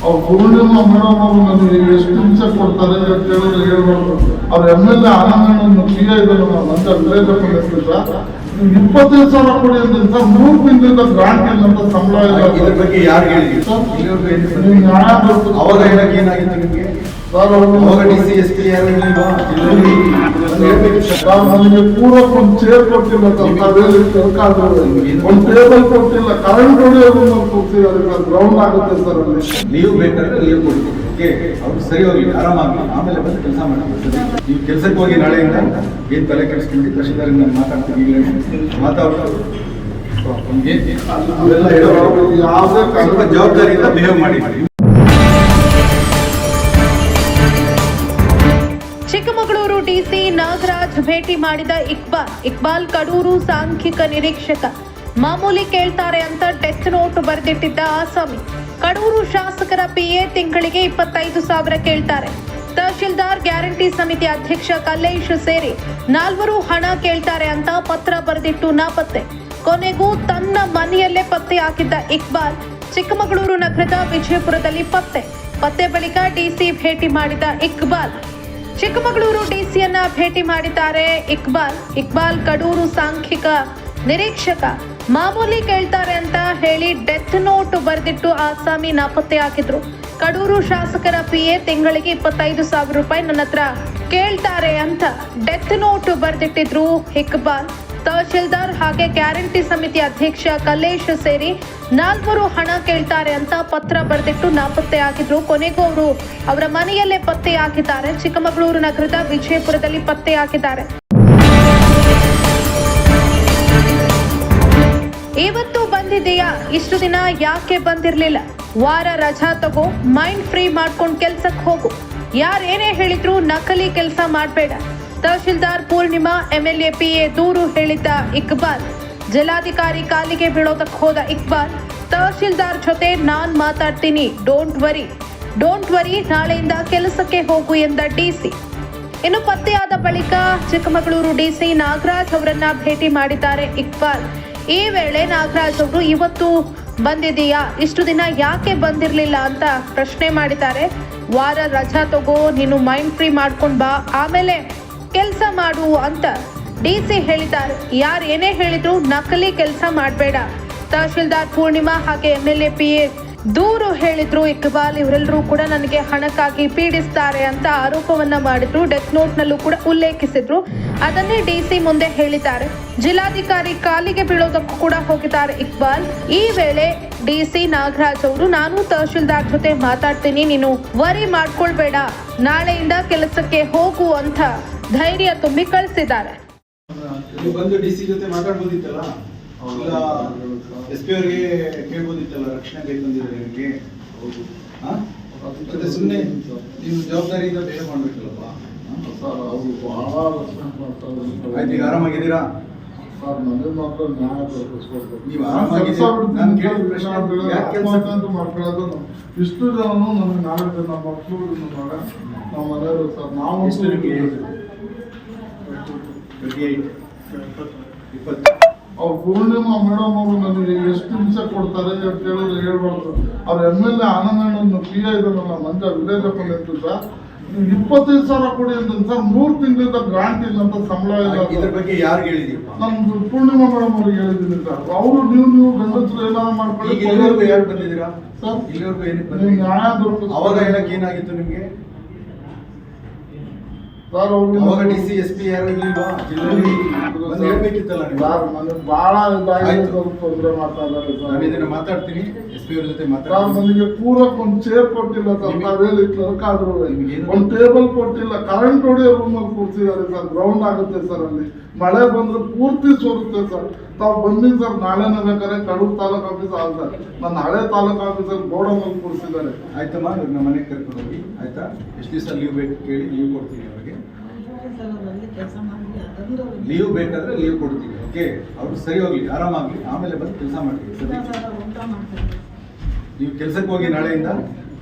ಅವ್ರು ಗುರುಳಿನ ಮೇಡಮ್ ನನಗೆ ಎಷ್ಟು ಹಿಂಸೆ ಕೊಡ್ತಾರೆ ಅಂತ ಕೇಳಿದ್ರೆ ಹೇಳ್ಬಾರ್ದು ಅವ್ರ ಎಂ ಎಲ್ ಎ ಆನಂದಣ್ಣನ ಪಿ ಇದನ್ನು ನಾನು ಅಂತ ವಿಲೇಜ್ ನೀವು ಇಪ್ಪತ್ತೈದು ಸಾವಿರ ಕೊಡಿ ಅಂತ ಮೂರು ತಿಂಗಳಿಂದ ಗ್ರಾಂಟ್ ಇಲ್ಲ ಅಂತ ಸಂಬಳ ಇಲ್ಲ ಇದ್ರ ಬಗ್ಗೆ ಯಾರು ಹೇಳಿ ನೀವು ನ್ಯಾಯ ಅವಾಗ ಏನಾಗಿ ಏನಾಗಿತ್ತು ನಿಮ್ಗೆ? ನನಗೆ ಪೂರಕ್ ಒಂದು ಚೇರ್ ಕೊಟ್ಟಿಲ್ಲ ಒಂದು ಟೇಬಲ್ ಕೊಟ್ಟಿಲ್ಲ. ಕರೆಂಟ್ ಹೊಡೆಯೋದು ಕೊಡ್ತಿದ್ದಾರೆ ಸರ್ ಗ್ರೌಂಡ್ ಆಗುತ್ತೆ ಸರ್ ಅಲ್ಲಿ. ಲೀವ್ ಬೇಕಾದ್ರೆ ನೀವು ಓಕೆ? ಅವ್ರು ಸರಿ ಹೋಗಿ ಆರಾಮಾಗಿ ಆಮೇಲೆ ಬಂದು ಕೆಲಸ ಮಾಡಿ ನೀವು ಕೆಲಸಕ್ಕೆ ಹೋಗಿ ನಾಳೆಯಿಂದ ಏನ್ ತಲೆ ಕೆಡಿಸ್ಕೊಂಡು ನಾನು ಮಾತಾಡ್ತೀನಿ ಈಗಲೇ ಮಾತಾಡ್ತಾರೆ ಯಾವುದೇ ಜವಾಬ್ದಾರಿಯಿಂದ ಬಿಹೇವ್ ಮಾಡಿ. ಭೇಟಿ ಮಾಡಿದ ಇಕ್ಬಾಲ್ ಇಕ್ಬಾಲ್ ಕಡೂರು ಸಾಂಖ್ಯಿಕ ನಿರೀಕ್ಷಕ. ಮಾಮೂಲಿ ಕೇಳ್ತಾರೆ ಅಂತ ಟೆಸ್ಟ್ ನೋಟ್ ಬರೆದಿಟ್ಟಿದ್ದ ಆಸಾಮಿ. ಕಡೂರು ಶಾಸಕರ ಪಿಎ ತಿಂಗಳಿಗೆ ಇಪ್ಪತ್ತೈದು ಸಾವಿರ ಕೇಳ್ತಾರೆ. ತಹಶೀಲ್ದಾರ್ ಗ್ಯಾರಂಟಿ ಸಮಿತಿ ಅಧ್ಯಕ್ಷ ಕಲ್ಲೇಶ್ ಸೇರಿ ನಾಲ್ವರು ಹಣ ಕೇಳ್ತಾರೆ ಅಂತ ಪತ್ರ ಬರೆದಿಟ್ಟು ನಾಪತ್ತೆ. ಕೊನೆಗೂ ತನ್ನ ಮನೆಯಲ್ಲೇ ಪತ್ತೆ ಹಾಕಿದ್ದ ಇಕ್ಬಾಲ್ ಚಿಕ್ಕಮಗಳೂರು ನಗರದ ವಿಜಯಪುರದಲ್ಲಿ ಪತ್ತೆ. ಪತ್ತೆ ಬಳಿಕ ಡಿಸಿ ಭೇಟಿ ಮಾಡಿದ ಇಕ್ಬಾಲ್ ಚಿಕ್ಕಮಗಳೂರು ಡಿಸಿಯನ್ನ ಭೇಟಿ ಮಾಡಿದ್ದಾರೆ ಇಕ್ಬಾಲ್. ಇಕ್ಬಾಲ್ ಕಡೂರು ಸಾಂಖ್ಯಿಕ ನಿರೀಕ್ಷಕ. ಮಾಮೂಲಿ ಕೇಳ್ತಾರೆ ಅಂತ ಹೇಳಿ ಡೆತ್ ನೋಟ್ ಬರೆದಿಟ್ಟು ಆಸಾಮಿ ನಾಪತ್ತೆ ಹಾಕಿದ್ರು. ಕಡೂರು ಶಾಸಕರ ಪಿ ಎ ತಿಂಗಳಿಗೆ ಇಪ್ಪತ್ತೈದು ಸಾವಿರ ರೂಪಾಯಿ ನನ್ನ ಹತ್ರ ಕೇಳ್ತಾರೆ ಅಂತ ಡೆತ್ ನೋಟ್ ಬರೆದಿಟ್ಟಿದ್ರು ಇಕ್ಬಾಲ್. ತಹಶೀಲ್ದಾರ್ ಹಾಗೆ ಗ್ಯಾರಂಟಿ ಸಮಿತಿ ಅಧ್ಯಕ್ಷ ಕಲ್ಲೇಶ್ ಸೇರಿ ನಾಲ್ವರು ಹಣ ಕೇಳ್ತಾರೆ ಅಂತ ಪತ್ರ ಬರೆದಿಟ್ಟು ನಾಪತ್ತೆ ಆಗಿದ್ರು. ಕೊನೆಗೂ ಅವರು ಅವರ ಮನೆಯಲ್ಲೇ ಪತ್ತೆ ಹಾಕಿದ್ದಾರೆ ಚಿಕ್ಕಮಗಳೂರು ನಗರದ ವಿಜಯಪುರದಲ್ಲಿ ಪತ್ತೆ ಹಾಕಿದ್ದಾರೆ ಇವತ್ತು ಬಂದಿದೆಯಾ? ಇಷ್ಟು ದಿನ ಯಾಕೆ ಬಂದಿರಲಿಲ್ಲ? ವಾರ ರಜಾ ತಗೋ, ಮೈಂಡ್ ಫ್ರೀ ಮಾಡ್ಕೊಂಡು ಕೆಲ್ಸಕ್ಕೆ ಹೋಗು. ಯಾರೇನೇ ಹೇಳಿದ್ರು ನಕಲಿ ಕೆಲಸ ಮಾಡಬೇಡ. ತಹಶೀಲ್ದಾರ್ ಪೂರ್ಣಿಮಾ ಎಂಎಲ್ಎ ಪಿಎ ದೂರು ಹೇಳಿದ್ದ ಇಕ್ಬಾಲ್. ಜಿಲ್ಲಾಧಿಕಾರಿ ಕಾಲಿಗೆ ಬೀಳೋದಕ್ಕೆ ಹೋದ ಇಕ್ಬಾಲ್, ತಹಶೀಲ್ದಾರ್ ಜೊತೆ ನಾನ್ ಮಾತಾಡ್ತೀನಿ ಡೋಂಟ್ ವರಿ ಡೋಂಟ್ ವರಿ ನಾಳೆಯಿಂದ ಕೆಲಸಕ್ಕೆ ಹೋಗು ಎಂದ ಡಿಸಿ ಇನ್ನು ಪತ್ತೆಯಾದ ಬಳಿಕ ಚಿಕ್ಕಮಗಳೂರು ಡಿಸಿ ನಾಗರಾಜ್ ಅವರನ್ನ ಭೇಟಿ ಮಾಡಿದ್ದಾರೆ ಇಕ್ಬಾಲ್. ಈ ವೇಳೆ ನಾಗರಾಜ್ ಅವರು, ಇವತ್ತು ಬಂದಿದೀಯಾ ಇಷ್ಟು ದಿನ ಯಾಕೆ ಬಂದಿರಲಿಲ್ಲ? ಅಂತ ಪ್ರಶ್ನೆ ಮಾಡಿದ್ದಾರೆ. ವಾರ ರಜಾ ತಗೋ, ನೀನು ಮೈಂಡ್ ಫ್ರೀ ಮಾಡ್ಕೊಂಡು ಬಾ. ಆಮೇಲೆ ಕೆಲಸ ಮಾಡು ಅಂತ ಡಿ ಸಿ ಹೇಳಿದ್ದಾರೆ. ಯಾರು ಏನೇ ಹೇಳಿದ್ರು ನಕಲಿ ಕೆಲಸ ಮಾಡಬೇಡ. ತಹಶೀಲ್ದಾರ್ ಪೂರ್ಣಿಮಾ ಹಾಗೆ M L A P A ದೂರು ಹೇಳಿದ್ರು ಇಕ್ಬಾಲ್, ಇವರೆಲ್ಲರೂ ಕೂಡ ನನಗೆ ಹಣಕ್ಕಾಗಿ ಪೀಡಿಸ್ತಾರೆ ಅಂತ ಆರೋಪವನ್ನ ಮಾಡಿದ್ರು. ಡೆತ್ ನೋಟ್ ನಲ್ಲೂ ಕೂಡ ಉಲ್ಲೇಖಿಸಿದ್ರು. ಅದನ್ನೇ ಡಿಸಿ ಮುಂದೆ ಹೇಳಿದ್ದಾರೆ. ಜಿಲ್ಲಾಧಿಕಾರಿ ಕಾಲಿಗೆ ಬೀಳೋದಕ್ಕೂ ಕೂಡ ಹೋಗಿದ್ದಾರೆ ಇಕ್ಬಾಲ್. ಈ ವೇಳೆ ಡಿಸಿ ನಾಗರಾಜ್ ಅವರು, ನಾನು ತಹಶೀಲ್ದಾರ್ ಜೊತೆ ಮಾತಾಡ್ತೀನಿ, ನೀನು ವರಿ ಮಾಡ್ಕೊಳ್ಬೇಡ. ನಾಳೆಯಿಂದ ಕೆಲಸಕ್ಕೆ ಹೋಗು ಅಂತ ಧೈರ್ಯ ತುಂಬಿ ಕಳಿಸಿದ್ದಾರೆ. ನೀವು ಎಸ್ ಪಿ ಅವ್ರಿಗೆ ಕೇಳ್ಬೋದಿತ್ತಲ್ಲ ರಕ್ಷಣೆ ಬೇಕಂದಿದ್ರೆ ನಿಮಗೆ? ಹೌದು. ಮತ್ತೆ ಸುಮ್ಮನೆ ನೀವು ಜವಾಬ್ದಾರಿಯಿಂದ ಬೇರೆ ಮಾಡ್ಬೇಕಲ್ಲಪ್ಪ. ಸರ್ ಅವರು ಬಹಳ ರಕ್ಷಣೆ ಮಾಡ್ತಾರೆ ಆಯ್ತು ಈಗ ಆರಾಮಾಗಿದ್ದೀರಾ? ಸರ್ ನನಗೆ ಮಾತ್ರ ನ್ಯಾಯ ದೊರಕಿಸ್ಕೊಡ್ಬೇಕು. ನೀವು ಆರಾಮಾಗಿ ಮಾಡ್ಕೊಳ್ಳೋದು ಇಷ್ಟು ಜನನು ನನಗೆ ನಾಲ್ಕು ಜನ ಮಕ್ಕಳು ನಮ್ಮ ಮನೆಯವರು ಸರ್ ನಾವು ಎಷ್ಟು ನಿಮಗೆ? ಟ್ವೆಂಟಿ ಏಯ್ಟ್ ಇಪ್ಪತ್ತು. ಅವ್ರು ಪೂರ್ಣಿಮಾ ಮೇಡಮ್ ಅವರು ನನಗೆ ಎಷ್ಟು ಹಿಂಸೆ ಕೊಡ್ತಾರೆ ಅಂತ ಹೇಳಿದ್ರೆ ಹೇಳ್ಬಾರ್ದು. ಅವ್ರ M L A Anandanna P I ಇದಾರಲ್ಲ ಮಂಜ ವಿಲೇಜ್ ಸರ್ ನೀವು ಇಪ್ಪತ್ತೈದು ಸಾವಿರ ಕೊಡಿ ಅಂತ ಸರ್ ಮೂರು ತಿಂಗಳಿಂದ ಗ್ರಾಂಟ್ ಇಲ್ಲ ಅಂತ ಸಂಬಳ ಇಲ್ಲ ಇದ್ರ ಬಗ್ಗೆ ಯಾರು ಹೇಳಿದೀವಿ ನಾನು ಪೂರ್ಣಿಮಾ ಮೇಡಮ್ ಅವ್ರಿಗೆ ಹೇಳಿದ್ದೀನಿ ಸರ್. ಅವರು ನೀವು ನೀವು ಗಂಡಸರು ಏನಾದ್ರು ಮಾಡ್ಕೊಳ್ಳಿ. ಯಾರು ಬಂದಿದ್ದೀರಾ? ಸರ್ ಇಲ್ಲಿವರೆಗೂ ಏನಕ್ಕೆ ನ್ಯಾಯ. ಅವಾಗ ಏನಕ್ಕೆ ಏನಾಗಿತ್ತು ನಿಮ್ಗೆ? ಸರ್ ಅವ್ರು ಅವಾಗ ಡಿ ಸಿ ಎಸ್ ಪಿ ಯಾರು ಇರ್ಲಿಲ್ವಾ ಜಿಲ್ಲೆಯಲ್ಲಿ ಬಂದು ಹೇಳ್ಬೇಕಿತ್ತಲ್ಲ ನೀವು? ಸರ್ ನನಗೆ ಬಹಳ ಇದಾಗಿದೆ ಆಯ್ತು. ತೊಂದರೆ ಮಾಡ್ತಾ ಇದ್ದಾರೆ ನಾನು ಸರ್ ಇದನ್ನ ಮಾತಾಡ್ತೀನಿ. ಎಸ್ ಪಿ ಅವ್ರ ಜೊತೆ ಸರ್ ಮಾತಾಡ್ತೀನಿ ನನಗೆ ಪೂರಕ್ ಒಂದು ಚೇರ್ ಕೊಟ್ಟಿಲ್ಲ ಸರ್. ನಿಮಗೆ- ಕ್ಲರ್ಕ್ ಆದ್ರು ಒಂದು ಟೇಬಲ್ ಕೊಟ್ಟಿಲ್ಲ. ಕರೆಂಟ್ ಹೊಡೆಯೋ ರೂಮ್ ಅಲ್ಲಿ ಕೂರ್ಸಿದ್ದಾರೆ ಸರ್. ಗ್ರೌಂಡ್ ಆಗುತ್ತೆ ಸರ್ ಅಲ್ಲಿ. ಮಳೆ ಬಂದ್ರೆ ಪೂರ್ತಿ ಸೋರುತ್ತೆ ಸರ್. ತಾವು ಬಂದಿದ್ದು ಸರ್, ನಾಳೆ ಬೇಕಾದ್ರೆ ಕಡೂರು ತಾಲೂಕ್ ಆಫೀಸ್ ಆಗ ಸರ್. ನಾಳೆ ಹಳೆ ತಾಲೂಕ್ ಆಫೀಸಲ್ಲಿ ಗೋಡ ಅಲ್ಲಿ ಕೂರ್ಸಿದ್ದಾರೆ. ಆಯ್ತಮ್ಮ ನಮ್ಮ ಮನೆಗೆ ಕರ್ಕೊಂಡು ಹೋಗಿ. ಆಯ್ತಾ? ಎಷ್ಟು ದಿವಸ ಲೀವ್ ಬೇಕು ಕೇಳಿ ಲೀವ್ ಕೊಡ್ತೀನಿ ಅವ್ರಿಗೆ. ಲೀವ್ ಬೇಕಾದ್ರೆ ಲೀವ್ ಕೊಡ್ತೀವಿ ಓಕೆ ಅವ್ರು ಸರಿ ಹೋಗ್ಲಿ ಆರಾಮಾಗ್ಲಿ ಆಮೇಲೆ ಬಂದು ಕೆಲಸ ಮಾಡ್ತೀವಿ ನೀವು ಕೆಲಸಕ್ಕೆ ಹೋಗಿ ನಾಳೆಯಿಂದ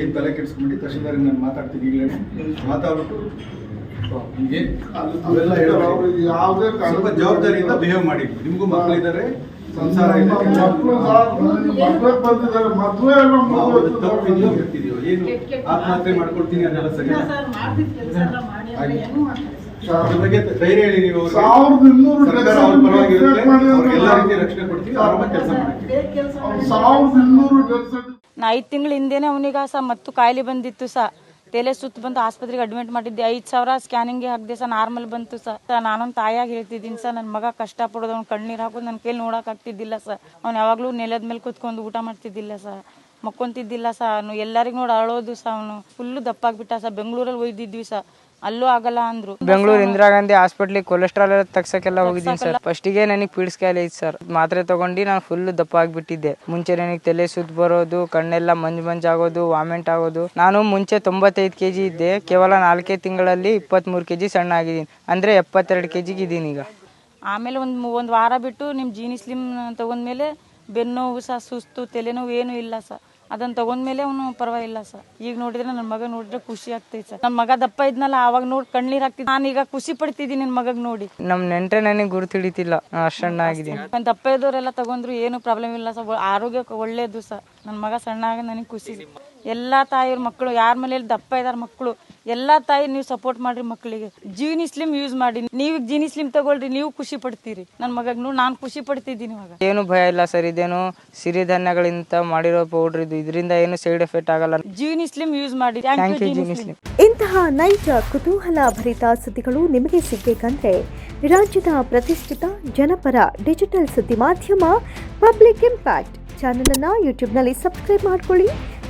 ಏನು ತಲೆ ಕೆಡಿಸ್ಕೊಂಡು, ತಹಶೀಲ್ದಾರ್ ನಾನು ಮಾತಾಡ್ತೀನಿ ಈಗಲೇ. ಮಾತಾಡ್ಬಿಟ್ಟು ಅವೆಲ್ಲ ಯಾವುದೇ ಸ್ವಲ್ಪ ಜವಾಬ್ದಾರಿಯಿಂದ ಬಿಹೇವ್ ಮಾಡಿ ನಿಮಗೂ ಮಕ್ಕಳಿದ್ದಾರೆ ಸಂಸಾರ ತಪ್ಪಿದೆಯೋ. ಏನು? ಆತ್ಮಹತ್ಯೆ ಮಾಡ್ಕೊಳ್ತೀನಿ ಅದೆಲ್ಲ ಸರಿ. ಸರ್ ಮಾಡ್ತಿದ್ ಕೆಲಸ ಎಲ್ಲ ಮಾಡಿ ಅಂದ್ರೆ ಹೆಂಗ್ ಸರ್? ಅದ್ರ ಬಗ್ಗೆ ಧೈರ್ಯ ಹೇಳಿ ನೀವು ಸರ್ಕಾರ ಅವ್ರ ಎಲ್ಲ ರೀತಿ ರಕ್ಷಣೆ ಕೊಡ್ತೀವಿ. ಕೆಲಸ ಮಾಡ್ತೀವಿ. ನಾ ಐದು ತಿಂಗಳ ಹಿಂದೆನೆ ಅವನಿಗ ಸಹ ಮತ್ತು ಕಾಯಿಲೆ ಬಂದಿತ್ತು ಸಹ ತಲೆ ಸುತ್ತು ಬಂದು ಆಸ್ಪತ್ರೆಗೆ ಅಡ್ಮಿಟ್ ಮಾಡಿದ್ದೆ. ಐದು ಸಾವಿರ ಸ್ಕ್ಯಾನಿಂಗ್ಗೆ ಹಾಕಿದೆ ಸರ್ ನಾರ್ಮಲ್ ಬಂತು ಸರ್. ನಾನೊಂದು ತಾಯಾಗಿ ಹೇಳ್ತಿದ್ದೀನಿ ಸರ್ ನನ್ನ ಮಗ ಕಷ್ಟಪಡೋದು, ಅವ್ನು ಕಣ್ಣೀರು ಹಾಕೋದು ನನ್ನ ಕೈಲಿ ನೋಡಕ್ ಆಗ್ತಿದ್ದಿಲ್ಲ ಸರ್. ಅವ್ನು ಯಾವಾಗಲೂ ನೆಲದ ಮೇಲೆ ಕೂತ್ಕೊಂಡು ಊಟ ಮಾಡ್ತಿದ್ದಿಲ್ಲ ಸರ್. ಮಕ್ಕೊಂತಿದ್ದಿಲ್ಲ ಸರ್, ಅವನು ಎಲ್ಲರಿಗೂ ನೋಡಿ ಅಳೋದು ಸರ್ ಅವನು. ಫುಲ್ಲು ದಪ್ಪಾಗ್ಬಿಟ್ಟ ಸರ್. ಬೆಂಗಳೂರಲ್ಲಿ ಒಯ್ದಿದ್ವಿ ಸಹ ಅಲ್ಲೂ ಆಗಲ್ಲ ಅಂದ್ರು. ಬೆಂಗಳೂರು ಇಂದಿರಾ ಗಾಂಧಿ ಹಾಸ್ಪಿಟ್ಲಿಗೆ ಕೊಲೆಸ್ಟ್ರಾಲ್ ಎಲ್ಲ ತಗ್ಸಕ್ಕೆಲ್ಲ ಹೋಗಿದ್ದೀನಿ ಸರ್. ಫಸ್ಟಿಗೆ ನನಗೆ ಪೀಡ್ಸ್ ಕಾಯಿಲೆ ಇತ್ತು ಸರ್. ಮಾತ್ರೆ ತಗೊಂಡು ನಾನು ಫುಲ್ ದಪ್ಪ ಆಗಿಬಿಟ್ಟಿದ್ದೆ. ಮುಂಚೆ ನನಗೆ ತಲೆ ಸುತ್ತ ಬರೋದು ಕಣ್ಣೆಲ್ಲ ಮಂಜು ಮಂಜು ಆಗೋದು ವಾಮೆಂಟ್ ಆಗೋದು. ನಾನು ಮುಂಚೆ ತೊಂಬತ್ತೈದು ಕೆ ಜಿ ಇದ್ದೆ. ಕೇವಲ ನಾಲ್ಕೇ ತಿಂಗಳಲ್ಲಿ ಇಪ್ಪತ್ತ್ಮೂರು ಕೆ ಜಿ ಸಣ್ಣ ಆಗಿದ್ದೀನಿ. ಅಂದರೆ ಎಪ್ಪತ್ತೆರಡು ಕೆ ಜಿಗೆ ಇದ್ದೀನಿ ಈಗ. ಆಮೇಲೆ ಒಂದು ಒಂದು ವಾರ ಬಿಟ್ಟು ನಿಮ್ಮ ಜೀನಿ ಸ್ಲಿಮ್ ತಗೊಂಡ್ಮೇಲೆ ಬೆನ್ನೋವು ಸಹ ಸುಸ್ತು ತಲೆನೋವು ಏನೂ ಇಲ್ಲ ಸರ್. ಅದನ್ನ ತಗೊಂಡ್ಮೇಲೆ ಅವನು ಪರವಾಗಿಲ್ಲ ಸರ್. ಈಗ ನೋಡಿದ್ರೆ ನನ್ನ ಮಗ ನೋಡಿದ್ರೆ ಖುಷಿ ಆಗ್ತೈತೆ ಸರ್. ನನ್ನ ಮಗ ದಪ್ಪ ಇದ್ನಲ್ಲ ಅವಾಗ ನೋಡಿ ಕಣ್ಣೀರ್ ಹಾಕ್ತಿದ್ ನಾನು ಈಗ ಖುಷಿ ಪಡ್ತಿದ್ದೀನಿ ನನ್ನ ಮಗಗ್ ನೋಡಿ. ನಮ್ಮ ನೆಂಟ್ರೆ ನನಗೆ ಗುರುತು ಹಿಡಿತಿಲ್ಲ ಅಷ್ಟು ಸಣ್ಣ ಆಗಿದ್ದೀನಿ ನನ್ನ ದಪ್ಪ ಇದ್ದವರೆಲ್ಲ ತಗೊಂಡ್ರು ಏನು ಪ್ರಾಬ್ಲಮ್ ಇಲ್ಲ ಸರ್. ಆರೋಗ್ಯಕ್ಕೆ ಒಳ್ಳೇದು ಸರ್. ನನ್ನ ಮಗ ಸಣ್ಣ ಆಗ ನನಗೆ ಖುಷಿ. ಎಲ್ಲ ತಾಯಿಯವ್ರ ಮಕ್ಕಳು ಯಾರ ಮನೇಲಿ ದಪ್ಪ ಇದಾರ ಮಕ್ಕಳು ಎಲ್ಲ ತಾಯಿ ನೀವು ಸಪೋರ್ಟ್ ಮಾಡ್ರಿ ಮಕ್ಕಳಿಗೆ. ಜೀನಿ ಸ್ಲಿಮ್ ಯೂಸ್ ಮಾಡಿ. ನೀವು ಜೀನಿ ಸ್ಲಿಮ್ ತಗೊಳ್ರಿ ನೀವು ಖುಷಿ ಪಡ್ತೀರಿ. ನನ್ನ ಮಗನು ನಾನು ಖುಷಿ ಪಡ್ತಿದ್ದೀನಿ ಇವಾಗ. ಏನು ಭಯ ಇಲ್ಲ ಸರ್ ಇದೇನು ಸಿರಿಧಾನ್ಯಗಳಿಂದ ಮಾಡಿರೋ ಪೌಡ್ರ್ ಇದು. ಇದರಿಂದ ಏನು ಸೈಡ್ ಎಫೆಕ್ಟ್ ಆಗಲ್ಲ. ಜೀನಿ ಸ್ಲಿಮ್ ಯೂಸ್ ಮಾಡಿ. ಥ್ಯಾಂಕ್ ಯು ಜಿನಿ ಸ್ಲಿಮ್ ಇಂತಹ ನೈಜ ಕುತೂಹಲ ಭರಿತ ಸುದ್ದಿಗಳು ನಿಮಗೆ ಸಿಗಬೇಕಂದ್ರೆ ರಾಜ್ಯದ ಪ್ರತಿಷ್ಠಿತ ಜನಪರ ಡಿಜಿಟಲ್ ಸುದ್ದಿ ಮಾಧ್ಯಮ ಪಬ್ಲಿಕ್ ಇಂಪ್ಯಾಕ್ಟ್ ಚಾನಲನ್ನು ಯೂಟ್ಯೂಬ್ನಲ್ಲಿ ಸಬ್ಸ್ಕ್ರೈಬ್ ಮಾಡ್ಕೊಳ್ಳಿ.